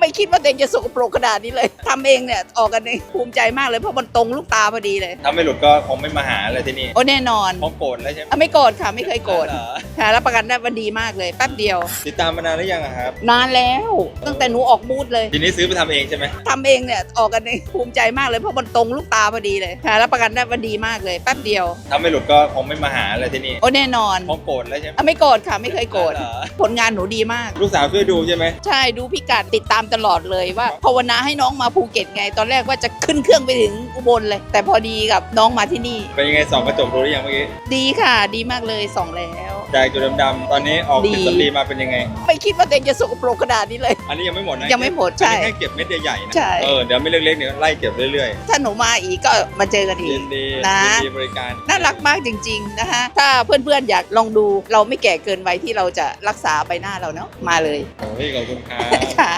ไม่คิดว่าตัวเองจะสกปรกขนาดนี้เลยทำเองเนี่ยออกกันเองภูมิใจมากเลยเพราะมันตรงลูกตาพอดีเลย ถ้าไม่หลุดก็คงไม่มาหาเลยที่นี่โอ้แน่นอนเพราะโกรธแล้วใช่ไหมอะไม่โกรธค่ะไม่เคยโกรธเหอค่ะรับประกันได้ว่าดีมากเลยแป๊บเดียว ติดตามมานานหรือยังอะครับ นานแล้ว ตั้งแต่หนูออกบูธเลยทีนี้ซื้อไปทำเองใช่ไหมทำเองเนี่ยออกกันเองภูมิใจมากเลยเพราะมันตรงลูกตาพอดีเลยค่ะรับประกันได้ว่าดีมากเลยแป๊บเดียวถ้าไม่หลุดก็คงไม่มาหาเลยที่นี่โอ้แน่นอนเพราะโกรธแล้วใช่ไหมอะไม่โกรธค่ะไม่เคยโกรธเหอผลงานหนูดีมาก ลูกสาวช่วยดูใช่ไหม ใช่ดูพิกัดติดตามตลอดเลยว่าภาวนาให้น้องมาภูเก็ตไง ตอนแรกว่าจะขึ้นเครื่องไปถึงอุบลเลย แต่พอดีกับน้องมาที่นี่ เป็นยังไงส่องกระจกดูหรือยังเมื่อกี้ ดีค่ะ ดีมากเลยส่องแล้วจากจุดดำๆตอนนี้ออกดีเป็นสตรีมาเป็นยังไง ไม่คิดว่าตัวเองจะสกปรกขนาดนี้เลย อันนี้ยังไม่หมดนะยังไม่หมดใช่อันนี้แค่เก็บเม็ดใหญ่ๆนะใช่เออเดี๋ยวไม่เล็กๆเนี่ยไล่เก็บเรื่อยถ้าหนูมาอีกก็มาเจอกันอีๆยิกนดีนะยินดีบริการน่ารักมากจริง ๆ นะคะถ้าเพื่อนๆอยากลองดูเราไม่แก่เกินวัยที่เราจะรักษาใบหน้าเราเนาะมาเลยโอ้ยขอบคุณครับค่ะ